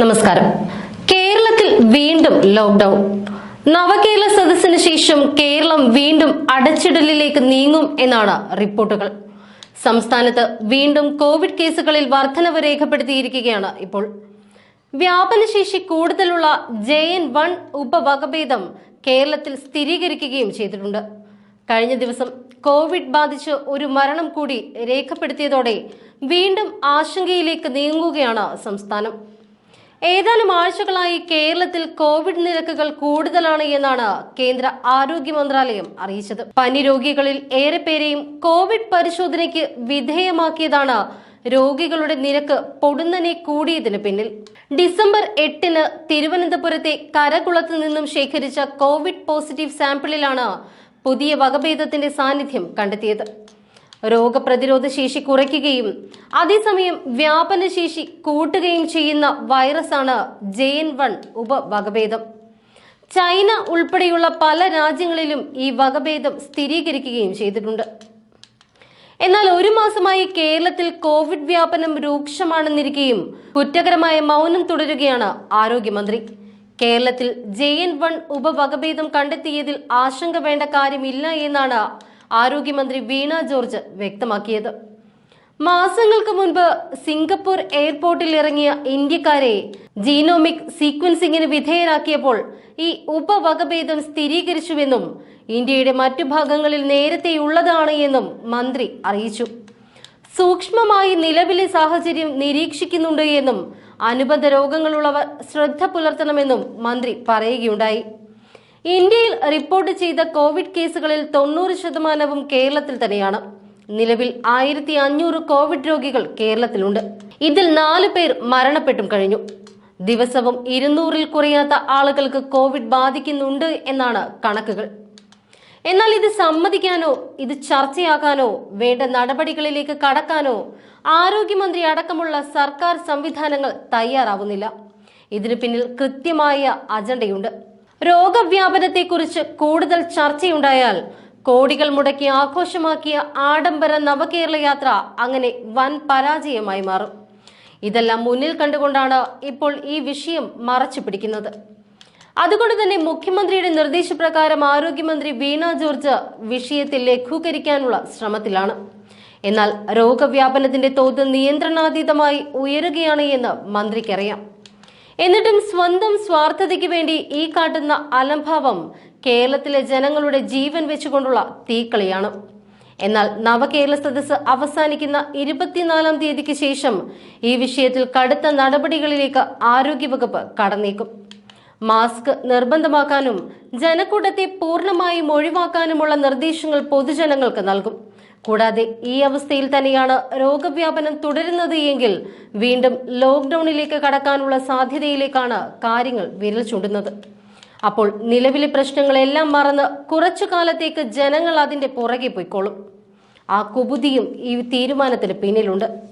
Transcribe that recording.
നമസ്കാരം. കേരളത്തിൽ വീണ്ടും ലോക്ക്ഡൌൺ. നവകേരള സദസ്സിന് ശേഷം കേരളം വീണ്ടും അടച്ചിടലിലേക്ക് നീങ്ങും എന്നാണ് റിപ്പോർട്ടുകൾ. സംസ്ഥാനത്ത് വീണ്ടും കോവിഡ് കേസുകളിൽ വർധനവ് രേഖപ്പെടുത്തിയിരിക്കുകയാണ് ഇപ്പോൾ. വ്യാപനശേഷി കൂടുതലുള്ള ജെ എൻ വൺ ഉപവകഭേദം കേരളത്തിൽ സ്ഥിരീകരിക്കുകയും ചെയ്തിട്ടുണ്ട്. കഴിഞ്ഞ ദിവസം കോവിഡ് ബാധിച്ച് ഒരു മരണം കൂടി രേഖപ്പെടുത്തിയതോടെ വീണ്ടും ആശങ്കയിലേക്ക് നീങ്ങുകയാണ് സംസ്ഥാനം. ഏതാനും ആഴ്ചകളായി കേരളത്തിൽ കോവിഡ് നിരക്കുകൾ കൂടുതലാണ് എന്നാണ് കേന്ദ്ര ആരോഗ്യ മന്ത്രാലയം അറിയിച്ചത്. പനി രോഗികളിൽ ഏറെ പേരെയും കോവിഡ് പരിശോധനയ്ക്ക് വിധേയമാക്കിയതാണ് രോഗികളുടെ നിരക്ക് പൊടുന്നനെ കൂടിയതിന് പിന്നിൽ. ഡിസംബർ എട്ടിന് തിരുവനന്തപുരത്തെ കരകുളത്ത് നിന്നും ശേഖരിച്ച കോവിഡ് പോസിറ്റീവ് സാമ്പിളിലാണ് പുതിയ വകഭേദത്തിന്റെ സാന്നിധ്യം കണ്ടെത്തിയത്. രോഗപ്രതിരോധ ശേഷി കുറയ്ക്കുകയും അതേസമയം വ്യാപന ശേഷി കൂട്ടുകയും ചെയ്യുന്ന വൈറസാണ് ജെ എൻ വൺ ഉപവകഭേദം. ചൈന ഉൾപ്പെടെയുള്ള പല രാജ്യങ്ങളിലും ഈ വകഭേദം സ്ഥിരീകരിക്കുകയും ചെയ്തിട്ടുണ്ട്. എന്നാൽ ഒരു മാസമായി കേരളത്തിൽ കോവിഡ് വ്യാപനം രൂക്ഷമാണെന്നിരിക്കെയും കുറ്റകരമായ മൗനം തുടരുകയാണ് ആരോഗ്യമന്ത്രി. കേരളത്തിൽ ജെ എൻ വൺ ഉപവകഭേദം കണ്ടെത്തിയതിൽ ആശങ്ക വേണ്ട കാര്യമില്ല എന്നാണ് ആരോഗ്യമന്ത്രി വീണ ജോർജ് വ്യക്തമാക്കിയത്. മാസങ്ങൾക്ക് മുൻപ് സിംഗപ്പൂർ എയർപോർട്ടിൽ ഇറങ്ങിയ ഇന്ത്യക്കാരെ ജീനോമിക് സീക്വൻസിംഗിന് വിധേയരാക്കിയപ്പോൾ ഈ ഉപവകഭേദം സ്ഥിരീകരിച്ചുവെന്നും ഇന്ത്യയുടെ മറ്റു ഭാഗങ്ങളിൽ നേരത്തെ ഉള്ളതാണ് എന്നും മന്ത്രി അറിയിച്ചു. സൂക്ഷ്മമായി നിലവിലെ സാഹചര്യം നിരീക്ഷിക്കുന്നുണ്ട് എന്നും അനുബന്ധ രോഗങ്ങളുള്ളവർ ശ്രദ്ധ പുലർത്തണമെന്നും മന്ത്രി പറയുകയുണ്ടായി. ഇന്ത്യയിൽ റിപ്പോർട്ട് ചെയ്ത കോവിഡ് കേസുകളിൽ തൊണ്ണൂറ് ശതമാനവും കേരളത്തിൽ തന്നെയാണ്. നിലവിൽ ആയിരത്തി അഞ്ഞൂറ് കോവിഡ് രോഗികൾ കേരളത്തിലുണ്ട്. ഇതിൽ നാല് പേർ മരണപ്പെട്ടും കഴിഞ്ഞു. ദിവസവും ഇരുന്നൂറിൽ കുറയാത്ത ആളുകൾക്ക് കോവിഡ് ബാധിക്കുന്നുണ്ട് എന്നാണ് കണക്കുകൾ. എന്നാൽ ഇത് സമ്മതിക്കാനോ ഇത് ചർച്ചയാക്കാനോ വേണ്ട നടപടികളിലേക്ക് കടക്കാനോ ആരോഗ്യമന്ത്രി അടക്കമുള്ള സർക്കാർ സംവിധാനങ്ങൾ തയ്യാറാവുന്നില്ല. ഇതിനു പിന്നിൽ കൃത്യമായ അജണ്ടയുണ്ട്. രോഗവ്യാപനത്തെക്കുറിച്ച് കൂടുതൽ ചർച്ചയുണ്ടായാൽ കോടികൾ മുടക്കി ആഘോഷമാക്കിയ ആഡംബര നവകേരള യാത്ര അങ്ങനെ വൻ പരാജയമായി മാറും. ഇതെല്ലാം മുന്നിൽ കണ്ടുകൊണ്ടാണ് ഇപ്പോൾ ഈ വിഷയം മറച്ചു പിടിക്കുന്നത്. അതുകൊണ്ട് തന്നെ മുഖ്യമന്ത്രിയുടെ നിർദ്ദേശപ്രകാരം ആരോഗ്യമന്ത്രി വീണ ജോർജ് വിഷയത്തിൽ ലഘൂകരിക്കാനുള്ള ശ്രമത്തിലാണ്. എന്നാൽ രോഗവ്യാപനത്തിന്റെ തോത് നിയന്ത്രണാതീതമായി ഉയരുകയാണ് എന്ന് മന്ത്രിക്കറിയാം. എന്നിട്ടും സ്വന്തം സ്വാർത്ഥതയ്ക്ക് വേണ്ടി ഈ കാട്ടുന്ന അലംഭാവം കേരളത്തിലെ ജനങ്ങളുടെ ജീവൻ വെച്ചുകൊണ്ടുള്ള തീക്കളിയാണ്. എന്നാൽ നവകേരള സദസ് അവസാനിക്കുന്ന ഇരുപത്തിനാലാം തീയതിക്ക് ശേഷം ഈ വിഷയത്തിൽ കടുത്ത നടപടികളിലേക്ക് ആരോഗ്യവകുപ്പ് കടന്നേക്കും. മാസ്ക് നിർബന്ധമാക്കാനും ജനക്കൂട്ടത്തെ പൂർണമായും ഒഴിവാക്കാനുമുള്ള നിർദ്ദേശങ്ങൾ പൊതുജനങ്ങൾക്ക് നൽകും. കൂടാതെ ഈ അവസ്ഥയിൽ തന്നെയാണ് രോഗവ്യാപനം തുടരുന്നത് എങ്കിൽ വീണ്ടും ലോക്ക്ഡൌണിലേക്ക് കടക്കാനുള്ള സാധ്യതയിലേക്കാണ് കാര്യങ്ങൾ വിരൽ ചൂണ്ടുന്നത്. അപ്പോൾ നിലവിലെ പ്രശ്നങ്ങളെല്ലാം മറന്ന് കുറച്ചു കാലത്തേക്ക് ജനങ്ങൾ അതിന്റെ പുറകെ പോയിക്കോളും. ആ കുബുതിയും ഈ തീരുമാനത്തിന് പിന്നിലുണ്ട്.